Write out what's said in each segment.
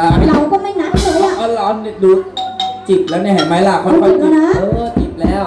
อ่าเราก็ไม่นัดเลยอะเอาร้อนดูจิบแล้วเนี่ยเห็นไหมล่ะค่อยๆจิบจิบแล้วนะเออจิบแล้ว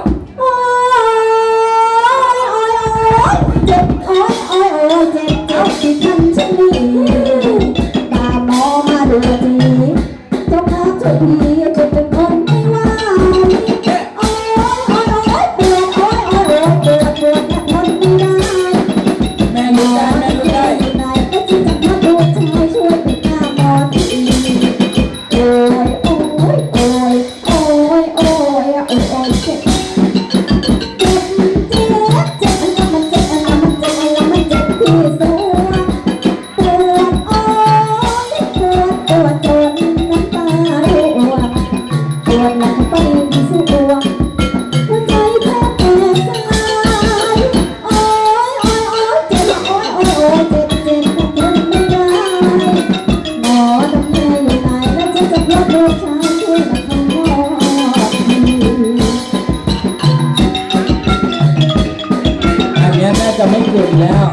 ไม่เก่งแล้ว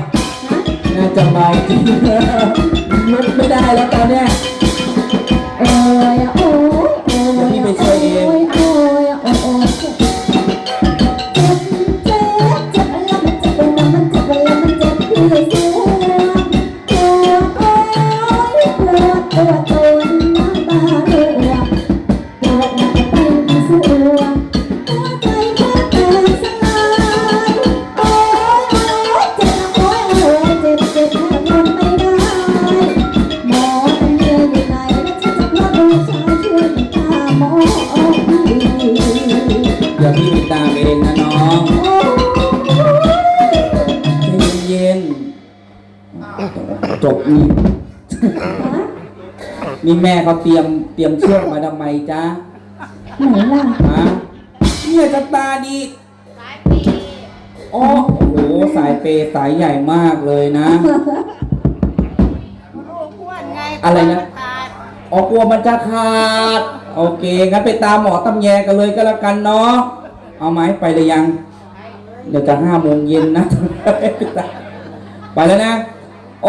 น่าจะเมาจริงลุกไม่ได้แล้วตอนเนี้ยโอ้ยโอ้ยโอ้ย เดี๋ยวพี่ไปช่วยเอง นี่แม่เขาเตรียมเตรียมเชือกมาทำไมจ๊ะไหนล่ะฮะเนี่ยจะตาดีโอ้โหสายเปย์สายใหญ่มากเลยนะอะไรนะออกกลัวมันจะขาด โอเคงั้นไปตามหมอตำแยกันเลยก็แล้วกันเนาะเอาไหมไปเลยยัง เดี๋ยวจะห้าโมงเย็นนะ ไปแล้วนะ โ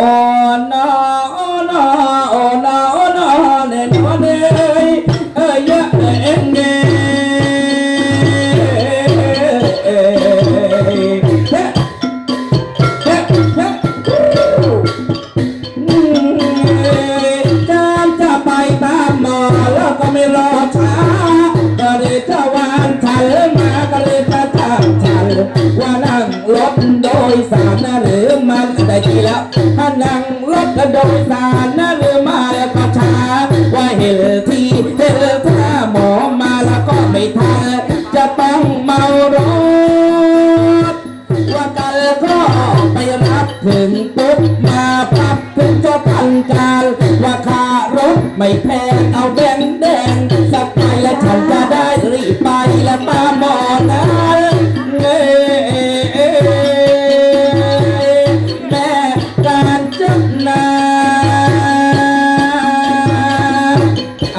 รถโดยสารนะหรือมันได้ทีแล้วถ้านั่งรถโดยสารนะหรือมาแล้วก็ช้าว่าเห็นทีเห็นถ้าหมอมาแล้วก็ไม่ทันจะต้องเมารถว่ากันก็ไปรับถึงปุ๊บมาพับถึงจะทันการว่าคารถไม่แพ้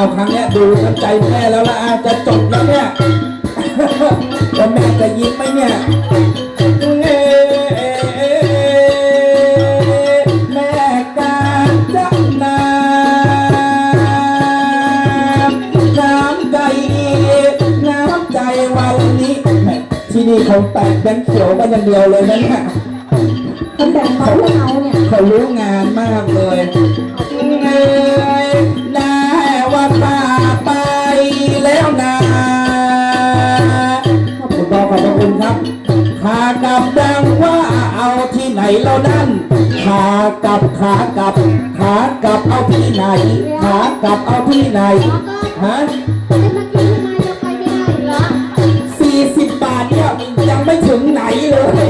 เอาครั้งเนี้ยดูน้ำใจแม่แล้วละอาจจะจบแล้วเนี่ยแล้วแม่จะยิ้มไหมเนี่ยแม่การจับน้ำน้ำใจน้ำใจวันนี้แม่ที่นี่เขาแต่งแบงค์เขียวกันอย่างเดียวเลยนะเนี่ยคนแบ่งเขาให้เราเนี่ยเขารู้งานมากเลย กับดังว่าเอาที่ไหนแล้วนั่นขากลับขากลับขากลับเอาที่ไหนขากลับเอาที่ไหนฮะสี่สิบบาทเนี่ยยังไม่ถึงไหนเลย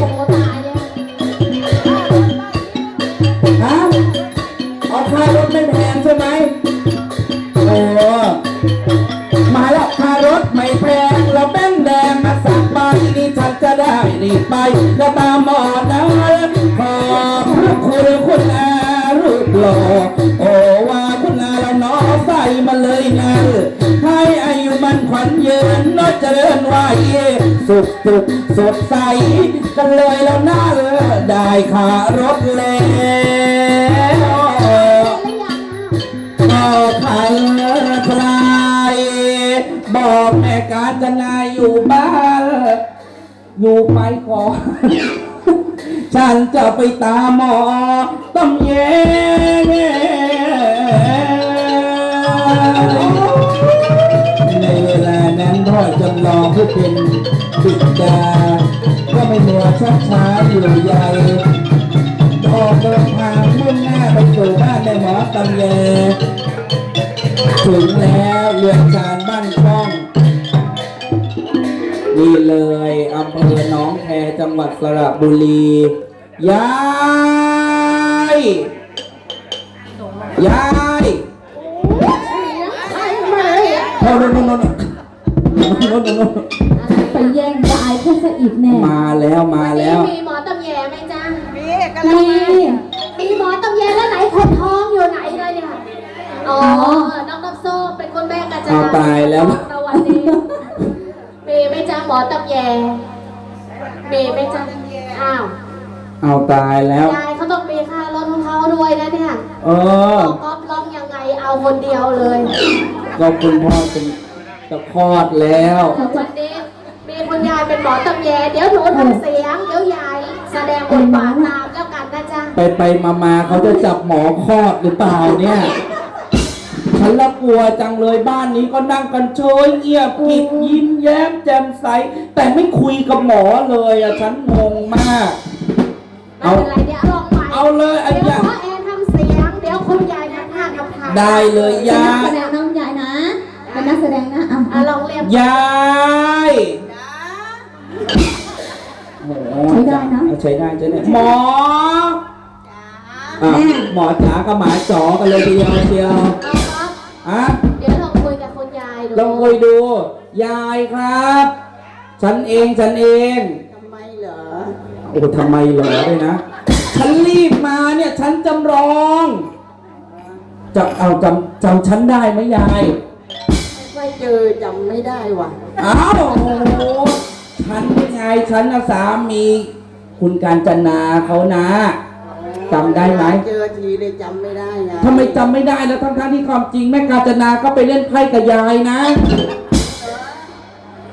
ฮะเอาค่ารถไม่แพงใช่ไหมโอ้ รีบไปแล้วตามหมอนะขอบพระคุณคุณอารูปหล่อโอ้ว่าคุณอาเราน้อใส่มาเลยนะให้อายุมันขวัญยืนน้อเจริญวัยสุขสุขสดใส กันเลยแล้วน่าเลยได้ค่ารถแล้วก็ขาใครบอกแม่กาจนาอยู่บ้าน อยู่ไปก่อน ฉันจะไปตามหมอต้องแย่ในเวลานั้นพ่อจำลองผู้เป็นบิดาก็ไม่มัวชักช้าอยู่ใหญ่ออกเดินทางมุ่งหน้าไปสู่บ้านในหมอตำแยถึงแล้วเรือนจานบ้าน นี่เลยอำเภอหนองแคจังหวัดสระบุรียายยายโน่นโน่นโน่นโน่นโน่นโน่นไปแย่งยายเขาซะอีกแน่มาแล้วมาแล้ว มีหมอตำแยไหมจ๊ะมีกำลังนี่มามีหมอตำแยแล้วไหนคนท้องอยู่ไหนเลยเนี่ย อ๋อ น้องน้ำส้มเป็นคนแม่กันจ้าเอาตายแล้วสวัสดีมีไหม จ๊ะหมอตำแยมีไหมจ๊ะอ้าวเอาตายแล้ว ยายเขาต้องมีค่ารถของเขาด้วยนะเนี่ยเออก๊อฟร้องยังไงเอาคนเดียวเลยก็คุณพ่อเป็นจะคลอดแล้ววันนี้มีคุณยายเป็นหมอตำแยเดี๋ยวหนูทำเสียงเดี๋ยวยายแสดงบทบาทตามแล้วกันนะจ๊ะไปไปมามาเขาจะจับหมอคลอดหรือเปล่าเนี่ย ฉันละกลัวจังเลยบ้านนี้ก็นั่งกันเฉยเงียบกริบยิ้มแย้มแจ่มใส แต่ไม่คุยกับหมอเลยอะฉันงงมาก ไม่เป็นไรเดี๋ยวลองใหม่เอาเลยไอ้เดี๋ยวยาพ่อแอนทำเสียง เดี๋ยวคุณยายทำท่าทำทางได้เลยเป็นยานักแสยดงน้องยายนะ เป็นนักแสดงนะอะอะลองเรียกยายโอ้โหใช้ได้ใช้ได้หมออะหมอจ๋ากับหมาจ๋อกันเลยทีเดียวเชียว เอาครับ อะเดี๋ยวลองคุยกับคุณยายดูลองคุยดู ยายครับ ฉันเองฉันเอง ทำไมเหรอ โอ้ทำไมเหรอด้วยนะ ฉันรีบมาเนี่ย ฉันจำลองจะเอาจำจำฉันได้ไหมยาย ไม่เจอจำไม่ได้ว่ะ อ้าวโอ้โหฉันเป็นไงฉันนะสามี คุณการจนาเขานะ จำได้ไหม เจอทีเลยจำไม่ได้ไงทำไมจำไม่ได้แล้วทั้งๆที่ความจริงแม่การจนาก็ไปเล่นไพ่กับยายนะ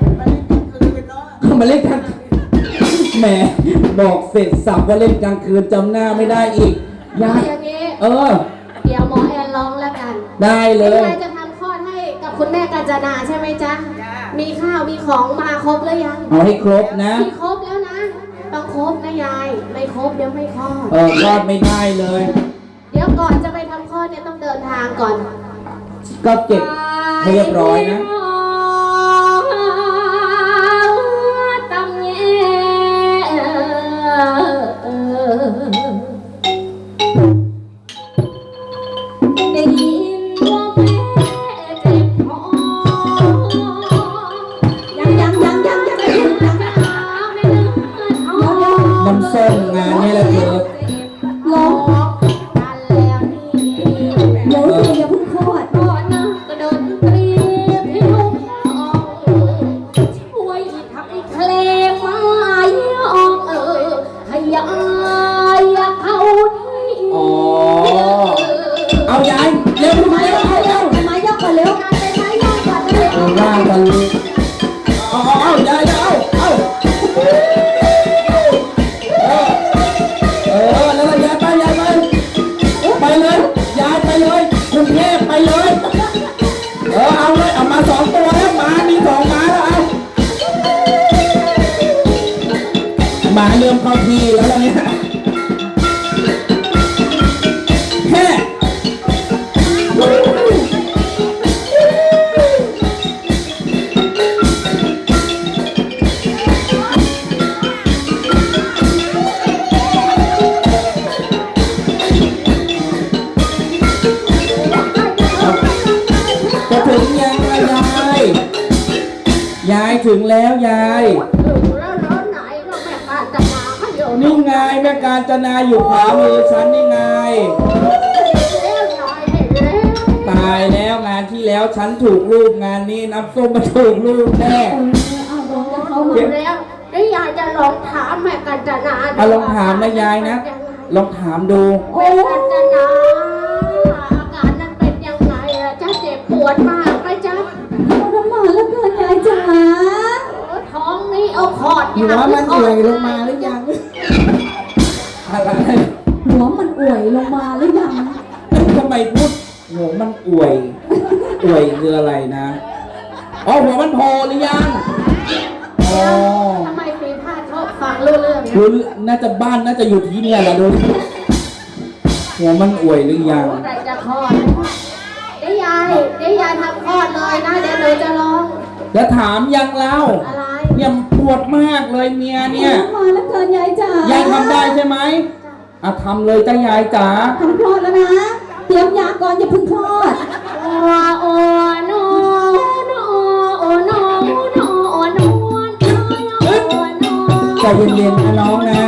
มันไม่ติดคืนเนาะเขามาเล่นกันแหมบอกเสร็จสับว่าเล่นกลางคืนจำหน้าไม่ได้อีกยายอย่างนี้ เออ เดี๋ยวหมอแอนร้องแล้วกัน ได้เลยยายจะทำคลอดให้กับคุณแม่กาญจนาใช่ไหมจ๊ะ มีข้าวมีของมาครบหรือยัง เอาให้ครบนะ มีครบแล้วนะ ต้องครบนะยาย ไม่ครบเดี๋ยวไม่คลอด เออคลอดไม่ได้เลย เดี๋ยวก่อนจะไปทำคลอดเนี่ยต้องเดินทางก่อน ก็เก็บให้เรียบร้อยนะ การจนาอยู่ขวามือฉันนี่ไง ตายแล้วงานที่แล้วฉันถูกลูกงานนี้น้ำส้มมาถูกลูกแน่เขามาแล้วนี่ยายจะลองถามแม่กัญจนามาลองถามนะยายนะลองถามดูแม่กัญจนาอาการนั้นเป็นยังไงอะจ้าเจ็บปวดมากไหมจ๊ะวดมากแล้วเกินยายจ๋าท้องนี้เอาขอดหัวมันเอื่อยลงมาหรือยัง หัวมันอ่วยลงมาหรือยังทำไมพูดหัวมันอ่วยอ่วยคืออะไรนะอ๋อหัวมันโผล่หรือยังอ๋ทำไมฟีพาชอบฟังเรื่องเรื่องคือน่าจะบ้านน่าจะอยู่ที่เนี่ยแหละดูหัวมันอ่วยหรือยังอะไรจะคลอดเดี๋ยยายได้ยายทำคลอดเลยนะเดี๋ยวหนูจะร้องแล้ถามยังแล้วอะไร เนี่ยปวดมากเลยเมียเนี่ยมาแล้วเกินยายจ๋ายายทำได้ใช่ไหมอะทำเลยจ้ายายจ๋าทำคลอดแล้วนะ เตรียมยาก่อนจะพึ่งคลอดโอ้โอ้โนโนโอ้โนโนโอ้โนโอ้โนใจเย็นๆนะน้องนะ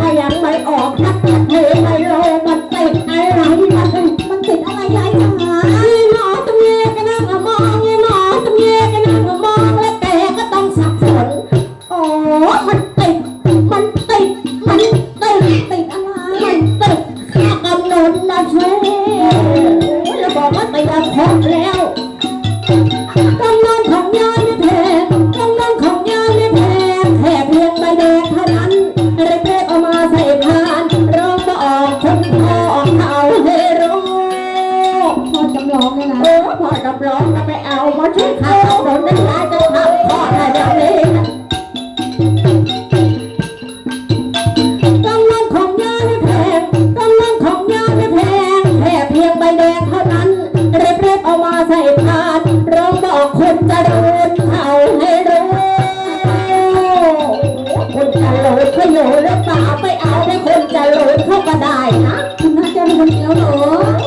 พยังไม่ออกนักเหนื่อไม่ำร้องเนะเออพ่อจำร้องก็ไปเอามาช่วยข้าถนนนั้นข้าจะทำพ่อได้แบบนี้ต้องลงของยาให้แพงต้องลงของยาให้แพงแค่เพียงใบแดงเท่านั้นเรียบเเอามาใส่พาเราบอกคนจะโดเขาให้รู้คนจะโหลดก็โหลดาไปเอาให้คนจะโหดเขาก็ได้นะคุณน่าจะเป็นคนวเหรอ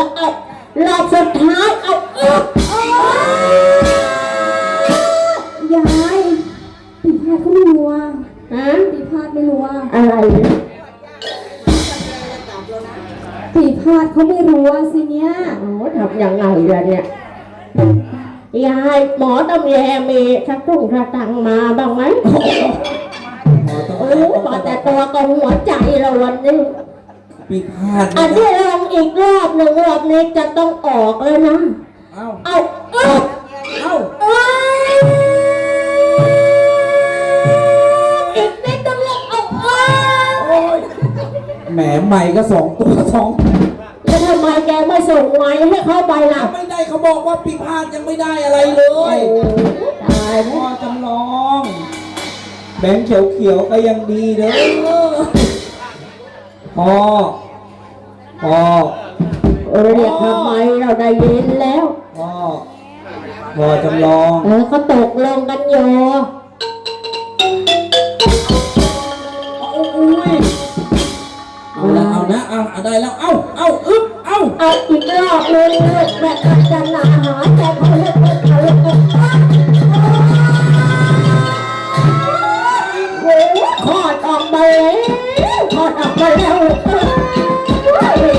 แล้วเอารอบสุดท้ายเอาอีกยายปีพาดเขาไม่รัวฮะปีพาดไม่รัวอะไรเนี่ยปีพาดเขาไม่รัวสิเนี่ยโอ้ทำยังไงล่ะเนี่ยยายหมอต้องแยมีชักตุ้งชักตังมาบ้างไหมหมอต้องโอ้แต่ตัวกับหัวใจเราวันนี้ ปีพาดอันนี้ลองอีกรอบหนึ่งรอบนี้จะต้องออกแล้วนะ เอ้าเอาเอาเอ้าเอาอีกนิดนึงแล้วเอาเอาโอ้ยแหมใหม่ก็สองตัวสองแล้วทำไมแกไม่ส่งไม้ให้เขาไปล่ะไม่ได้เขาบอกว่าปีพาดยังไม่ได้อะไรเลยโอ้ตายพ่อจำลอง แบงค์เขียวเขียวๆก็ยังดีเด้อ พ่อพ่อเรียกทำไมเราได้ยินแล้วพ่อพ่อจำลอง เออเขาตกลงกันอยู่เอาอุ้ยเอาละเอานะเอาเอาได้แล้ว เอาเอาอึ๊บเอาเอาอีกรอบหนึงลูกแม่อาจารย์หนาหาใจเขาเล็กเขาเล็ก แล้วคลอดออกมาแล้ว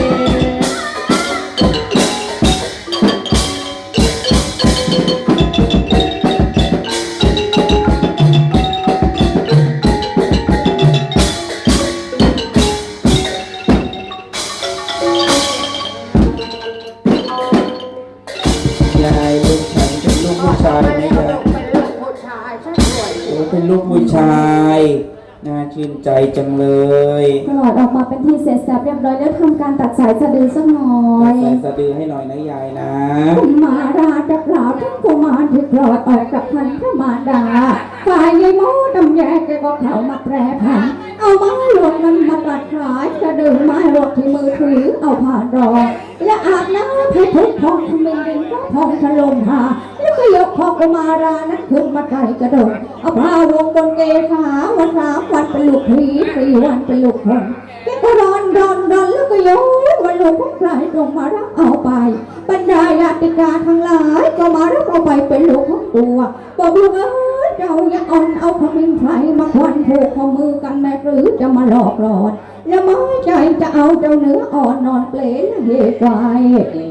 ยายลูกฉันเป็นลูกผู้ชายไหมยายเป็นลูกผู้ชายซะด้วย โอ้เป็นลูกผู้ชาย น่าชื่นใจจังเลย ตลอดออกมาเป็นที่เสร็จสับเรียบร้อยแล้วทำการตัดสายสะดือสักหน่อยใส่สะดือให้หน่อยนะยายนะกุมาราจะกล่าวถึงกุมารที่คลอดออกจากพันพระมารดาฝ่ายยายโมดำแยกแกก็เข้ามาแปรผันเอาไม้หลดนั้นมาตัดขายสะดือไม้หลดที่มือถือเอาผ่านรองและอาบน้ำให้ทุกพองทำเป็นดินก็พองถล่มหาแล้ว ก็ยกพ่อกุมารานั้นขึ้นมาไกลกระโดดเอาผ้าวงบนเกศาวันสามวันเป็นลูกผีสี่วันเป็นลูกคนแกก็ร้อนร้อนร้อนแล้วก็โยนวันลูกของใครลงมารับเอาไปบรรดาญาติกาทั้งหลายก็มารับเอาไปเป็นลูกของตัวบอกลูกเอ้ยเจ้าอย่าอ่อนเอาขมิ้นไพรมาควันผูกข้อมือกันแม่หรือจะมาหลอกหลอนแล้วไม่ใจจะเอาเจ้าเนื้ออ่อนนอนเปลและเหตุไว้อื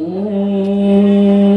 ม